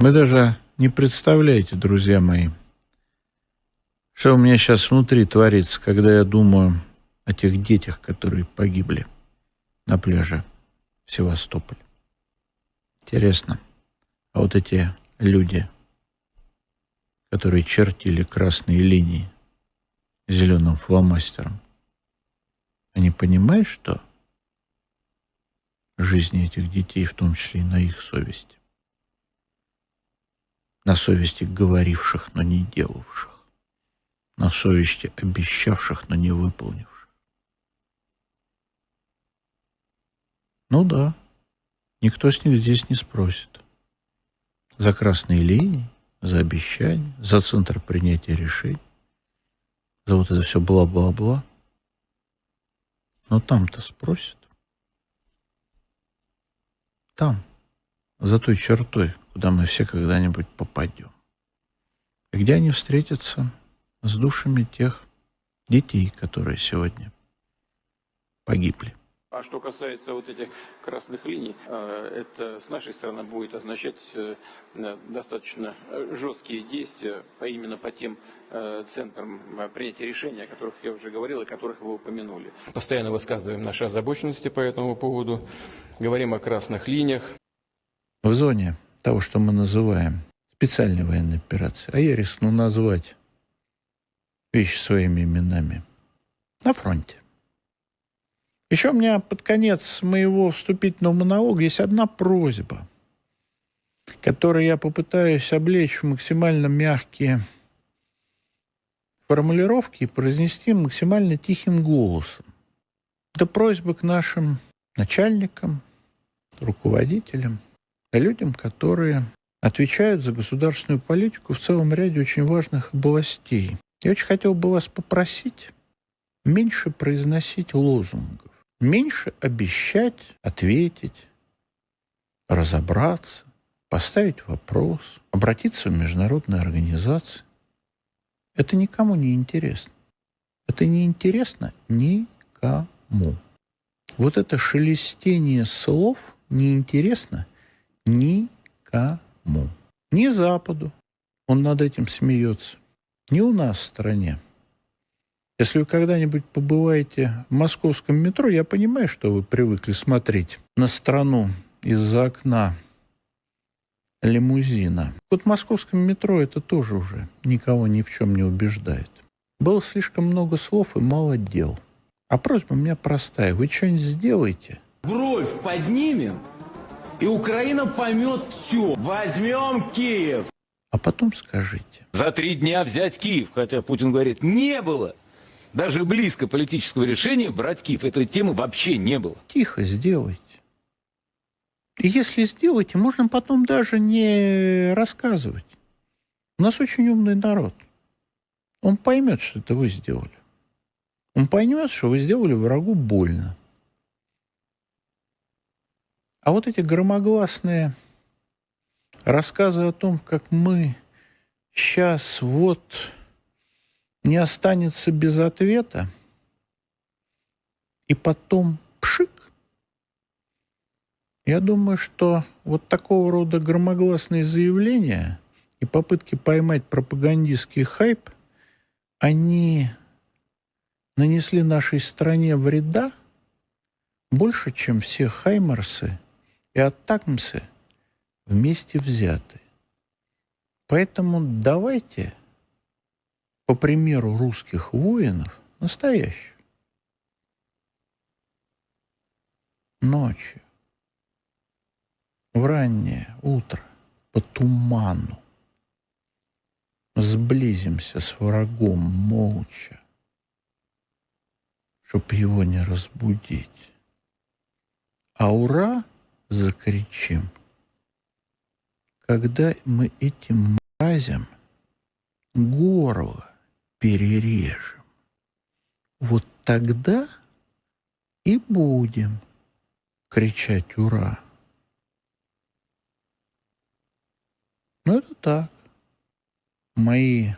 Вы даже не представляете, друзья мои, что у меня сейчас внутри творится, когда я думаю о тех детях, которые погибли на пляже в Севастополе. Интересно, а вот эти люди, которые чертили красные линии зеленым фломастером, они понимают, что жизни этих детей, в том числе и на их совести? На совести говоривших, но не делавших. На совести обещавших, но не выполнивших. Ну да, никто с них здесь не спросит. За красные линии, за обещания, за центр принятия решений, за вот это все бла-бла-бла. Но там-то спросят. Там, за той чертой, куда мы все когда-нибудь попадем. И где они встретятся с душами тех детей, которые сегодня погибли. А что касается вот этих красных линий, э, это с нашей стороны будет означать э, достаточно жесткие действия по именно по тем э, центрам принятия решений, о которых я уже говорил и которых вы упомянули. Постоянно высказываем наши озабоченности по этому поводу, говорим о красных линиях. В зоне того, что мы называем специальной военной операцией, а я рискну назвать вещи своими именами, на фронте. Еще у меня под конец моего вступительного монолога есть одна просьба, которую я попытаюсь облечь в максимально мягкие формулировки и произнести максимально тихим голосом. Это просьба к нашим начальникам, руководителям, людям, которые отвечают за государственную политику в целом ряде очень важных областей. Я очень хотел бы вас попросить меньше произносить лозунгов меньше обещать, ответить, разобраться, поставить вопрос, обратиться в международные организации. Это никому не интересно. Это не интересно никому. Вот это шелестение слов неинтересно никому. Ни Западу, он над этим смеется, ни у нас в стране. Если вы когда-нибудь побываете в московском метро, я понимаю, что вы привыкли смотреть на страну из-за окна лимузина. Вот в московском метро это тоже уже никого ни в чем не убеждает. Было слишком много слов и мало дел. А просьба у меня простая. Вы что-нибудь сделаете? Бровь поднимем, и Украина поймет все. Возьмем Киев. А потом скажите. За три дня взять Киев, хотя Путин говорит, не было даже близко политического решения брать Киев. Этой темы вообще не было. Тихо сделайте. И если сделаете, можно потом даже не рассказывать. У нас очень умный народ. Он поймет, что это вы сделали. Он поймет, что вы сделали врагу больно. А вот эти громогласные рассказы о том, как мы сейчас вот не останется без ответа, и потом пшик. Я думаю, что вот такого рода громогласные заявления и попытки поймать пропагандистский хайп, они нанесли нашей стране вреда больше, чем все хаймарсы и аттакмсы вместе взяты. Поэтому давайте – по примеру русских воинов, настоящих. Ночью, в раннее утро, по туману, сблизимся с врагом молча, чтоб его не разбудить. А ура закричим, когда мы этим мразям горло перережем. Вот тогда и будем кричать «Ура!». Ну, это так. Мои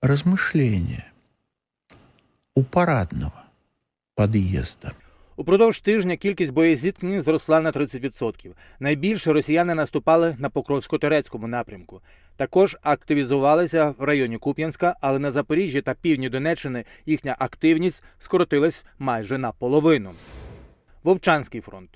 размышления у парадного подъезда. Упродовж тижня кількість боєзіткнень зросла на 30%. Найбільше росіяни наступали на Покровсько-Турецькому напрямку. Також активізувалися в районі Куп'янська, але на Запоріжжі та півдні Донеччини їхня активність скоротилась майже наполовину. Вовчанський фронт.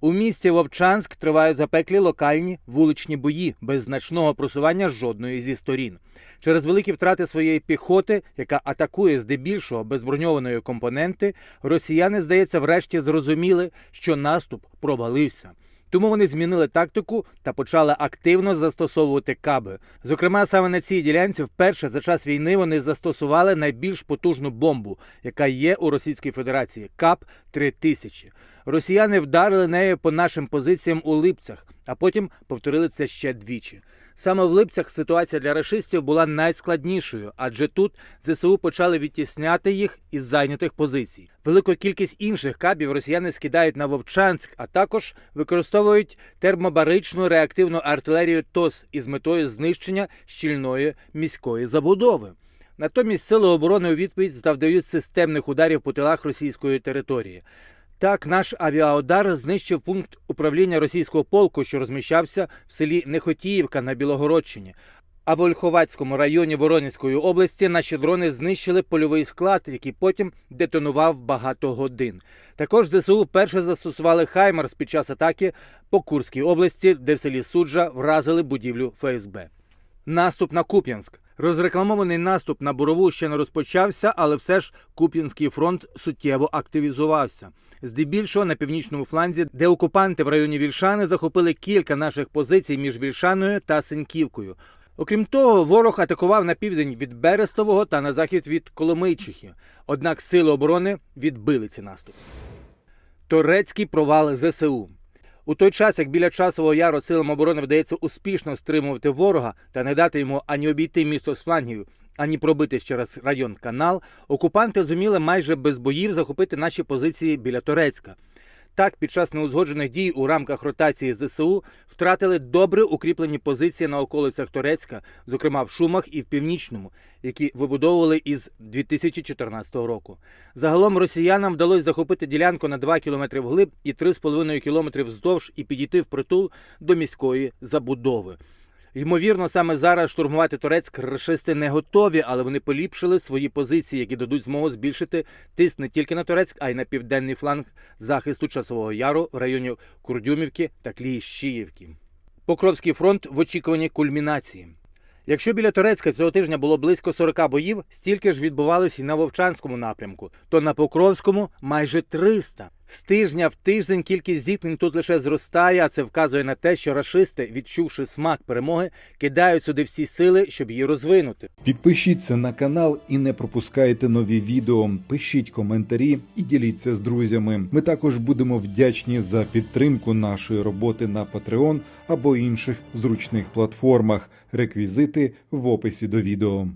У місті Вовчанськ тривають запеклі локальні вуличні бої без значного просування жодної зі сторін. Через великі втрати своєї піхоти, яка атакує здебільшого без броньованої компоненти, росіяни, здається, врешті зрозуміли, що наступ провалився. Тому вони змінили тактику та почали активно застосовувати каби. Зокрема, саме на цій ділянці вперше за час війни вони застосували найбільш потужну бомбу, яка є у Російській Федерації КАП 3000 Росіяни вдарили нею по нашим позиціям у Липцях, а потім повторили це ще двічі. Саме в Липцях ситуація для рашистів була найскладнішою, адже тут ЗСУ почали відтісняти їх із зайнятих позицій. Велику кількість інших кабів росіяни скидають на Вовчанськ, а також використовують термобаричну реактивну артилерію ТОС із метою знищення щільної міської забудови. Натомість сили оборони у відповідь завдають системних ударів по тилах російської території. Так, наш авіаудар знищив пункт управління російського полку, що розміщався в селі Нехотіївка на Білогородщині. А в Ольховацькому районі Воронезької області наші дрони знищили польовий склад, який потім детонував багато годин. Також ЗСУ вперше застосували Хаймерс під час атаки по Курській області, де в селі Суджа вразили будівлю ФСБ. Наступ на Куп'янськ. Розрекламований наступ на Борову ще не розпочався, але все ж Куп'янський фронт суттєво активізувався. Здебільшого на північному фланзі, де окупанти в районі Вільшани захопили кілька наших позицій між Вільшаною та Синьківкою. Окрім того, ворог атакував на південь від Берестового та на захід від Коломийчихи. Однак сили оборони відбили ці наступи. Торецький провал ЗСУ. У той час, як біля часового яру силам оборони вдається успішно стримувати ворога та не дати йому ані обійти місто з флангів, ані пробитись через район канал, окупанти зуміли майже без боїв захопити наші позиції біля Торецька. Так, під час неузгоджених дій у рамках ротації ЗСУ втратили добре укріплені позиції на околицях Торецька, зокрема в Шумах і в Північному, які вибудовували із 2014 року. Загалом росіянам вдалося захопити ділянку на 2 км вглиб і 3,5 км вздовж і підійти впритул до міської забудови. Ймовірно, саме зараз штурмувати Турецьк рашисти не готові, але вони поліпшили свої позиції, які дадуть змогу збільшити тиск не тільки на Турецьк, а й на південний фланг захисту часового яру в районі Курдюмівки та Кліщіївки. Покровський фронт в очікуванні кульмінації. Якщо біля Турецька цього тижня було близько 40 боїв, стільки ж відбувалося і на Вовчанському напрямку, то на Покровському майже 300. З тижня в тиждень кількість зіткнень тут лише зростає, а це вказує на те, що рашисти, відчувши смак перемоги, кидають сюди всі сили, щоб її розвинути. Підпишіться на канал і не пропускайте нові відео. Пишіть коментарі і діліться з друзями. Ми також будемо вдячні за підтримку нашої роботи на Patreon або інших зручних платформах. Реквізити в описі до відео.